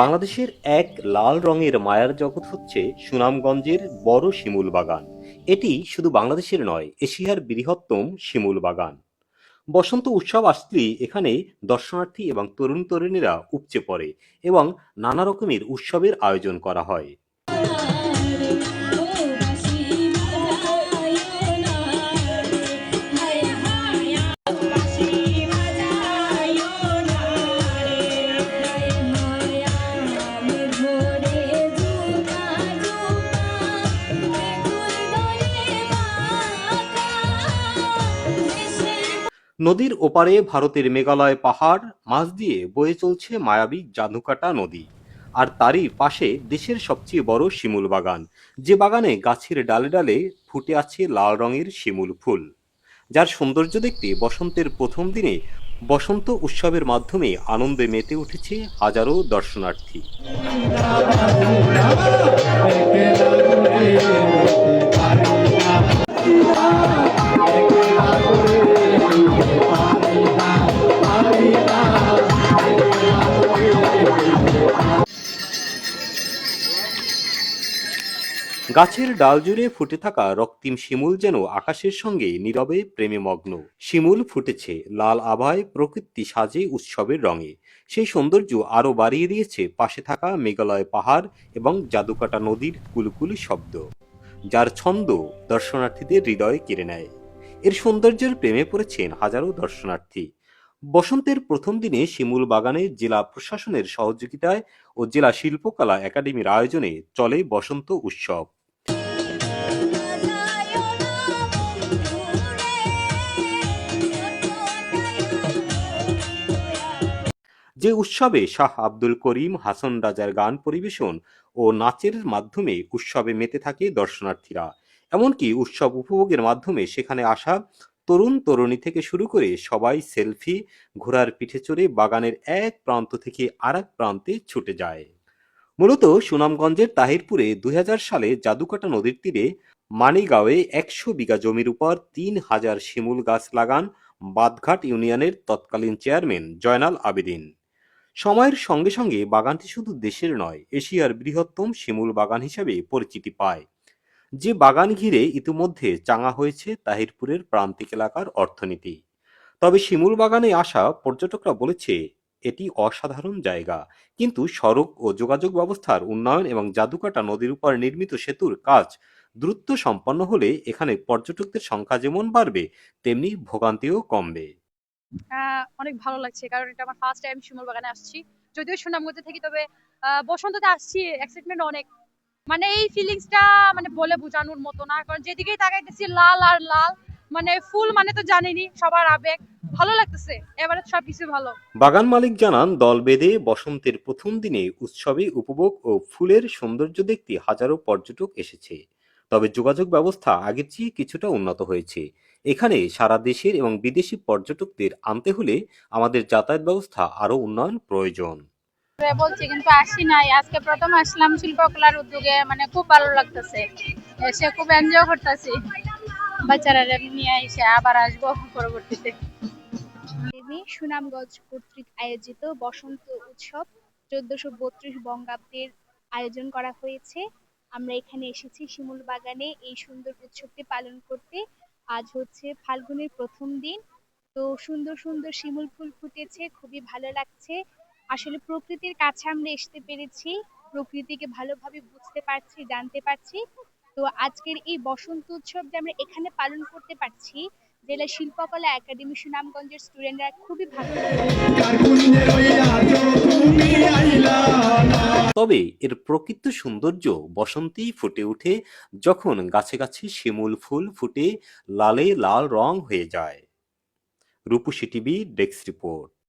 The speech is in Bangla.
বাংলাদেশের এক লাল রঙের মায়ার জগৎ হচ্ছে সুনামগঞ্জের বড় শিমুল বাগান। এটি শুধু বাংলাদেশের নয়, এশিয়ার বৃহত্তম শিমুল বাগান। বসন্ত উৎসব আসলেই এখানে দর্শনার্থী এবং তরুণ তরুণীরা উপচে পড়ে এবং নানা রকমের উৎসবের আয়োজন করা হয়। নদীর ওপারে ভারতের মেঘালয় পাহাড় মাঝ দিয়ে বয়ে চলছে মায়াবী জাদুকাটা নদী। আর তারই পাশে দেশের সবচেয়ে বড় শিমুল বাগান, যে বাগানে গাছের ডালে ডালে ফুটে আছে লাল রঙের শিমুল ফুল। যার সৌন্দর্য দেখতে বসন্তের প্রথম দিনে বসন্ত উৎসবের মাধ্যমে আনন্দে মেতে উঠেছে হাজারো দর্শনার্থী। গাছের ডাল জুড়ে ফুটে থাকা রক্তিম শিমুল যেন আকাশের সঙ্গে নীরবে প্রেমে মগ্ন শিমুল ফুটেছে লাল আভায়, প্রকৃতি সাজে উৎসবের রঙে। সেই সৌন্দর্য আরও বাড়িয়ে দিয়েছে পাশে থাকা মেঘালয় পাহাড় এবং জাদুকাটা নদীর কুলকুলি শব্দ, যার ছন্দ দর্শনার্থীদের হৃদয়ে কেড়ে নেয়। এর সৌন্দর্যের প্রেমে পড়েছেন হাজারো দর্শনার্থী। বসন্তের প্রথম দিনে শিমুল বাগানে জেলা প্রশাসনের সহযোগিতায় ও জেলা শিল্পকলা একাডেমির আয়োজনে চলে বসন্ত উৎসব। যে উৎসবে শাহ আব্দুল করিম হাসান রাজার গান পরিবেশন ও নাচের মাধ্যমে উৎসবে মেতে থাকে দর্শনার্থীরা। এমনকি উৎসব উপভোগের মাধ্যমে সেখানে আসা তরুণ তরুণী থেকে শুরু করে সবাই সেলফি, ঘোড়ার পিঠে চড়ে বাগানের এক প্রান্ত থেকে আরেক প্রান্তে ছুটে যায়। মূলত সুনামগঞ্জের তাহিরপুরে দুই হাজার সালে জাদুকাটা নদীর তীরে মানিগাঁওয়ে একশো বিঘা জমির উপর তিন হাজার শিমুল গাছ লাগান বাদঘাট ইউনিয়নের তৎকালীন চেয়ারম্যান জয়নাল আবেদিন। সময়ের সঙ্গে সঙ্গে বাগানটি শুধু দেশের নয়, এশিয়ার বৃহত্তম শিমুল বাগান হিসেবে পরিচিতি পায়। যে বাগান ঘিরে ইতিমধ্যে চাঙা হয়েছে তাহিরপুরের প্রান্তিক এলাকার অর্থনীতি। তবে শিমুল বাগানে আসা পর্যটকরা বলেছে, এটি অসাধারণ জায়গা। কিন্তু সড়ক ও যোগাযোগ ব্যবস্থার উন্নয়ন এবং জাদুকাটা নদীর উপর নির্মিত সেতুর কাজ দ্রুত সম্পন্ন হলে এখানে পর্যটকদের সংখ্যা যেমন বাড়বে, তেমনি ভোগান্তিও কমবে। অনেক ভালো লাগছে, কারণ এটা আমার ফার্স্ট টাইম শিমুল বাগানে আসছি। যদিও সুনামগঞ্জে থাকি, তবে বসন্ততে আসছি এক্সাইটমেন্ট অনেক। মানে এই ফিলিংসটা মানে বলে বোঝানোর মতো না, কারণ যেদিকেই তাকাইতেছি, লাল আর লাল মানে ফুল মানে তো জানিনি সবার আবেগ। ভালো লাগতেছে, এবারে সবকিছু ভালো। বাগান মালিক জানান, দল বেঁধে বসন্তের প্রথম দিনে উৎসবে উপভোগ ও ফুলের সৌন্দর্য দেখতে হাজারো পর্যটক এসেছে। তবে যোগাযোগ ব্যবস্থা আগের চেয়ে কিছুটা উন্নত হয়েছে। এখানে সারা দেশের এবং বিদেশি পর্যটকদের আনতে হলে আমাদের যাতায়াত ব্যবস্থা আরও উন্নয়ন প্রয়োজন। বলছি কিন্তু আসি নাই। আজকে প্রথম আসলাম শিল্পকলার উদ্যোগে মানে খুব ভালো লাগতেছে। এসে খুব এনজয় করতেছি। বাচ্চারা নিয়ে এসে আবার আসব পরবর্তীতে। সুনামগঞ্জ কর্তৃক আয়োজিত বসন্ত উৎসব চোদ্দশো বত্রিশ বঙ্গাব্দের আয়োজন করা হয়েছে। আমরা এখানে এসেছি শিমুল বাগানে এই সুন্দর উৎসবটি পালন করতে। আজ হচ্ছে ফাল্গুনের প্রথম দিন। তো সুন্দর সুন্দর শিমুল ফুল ফুটেছে, খুবই ভালো লাগছে। আসলে প্রকৃতির কাছে আমরা আসতে পেরেছি, প্রকৃতিকে ভালোভাবে বুঝতে পারছি, জানতে পারছি। তো আজকের এই বসন্ত উৎসব যে আমরা এখানে পালন করতে পারছি। জেলা শিল্পকলা একাডেমি সুনামগঞ্জের স্টুডেন্টরা খুবই ভালো। তবে এর প্রকৃত সৌন্দর্য বসন্তেই ফুটে ওঠে যখন গাছে গাছে শিমুল ফুল ফুটে, লালে লাল রং হয়ে যায়। Rupashi TV desk report.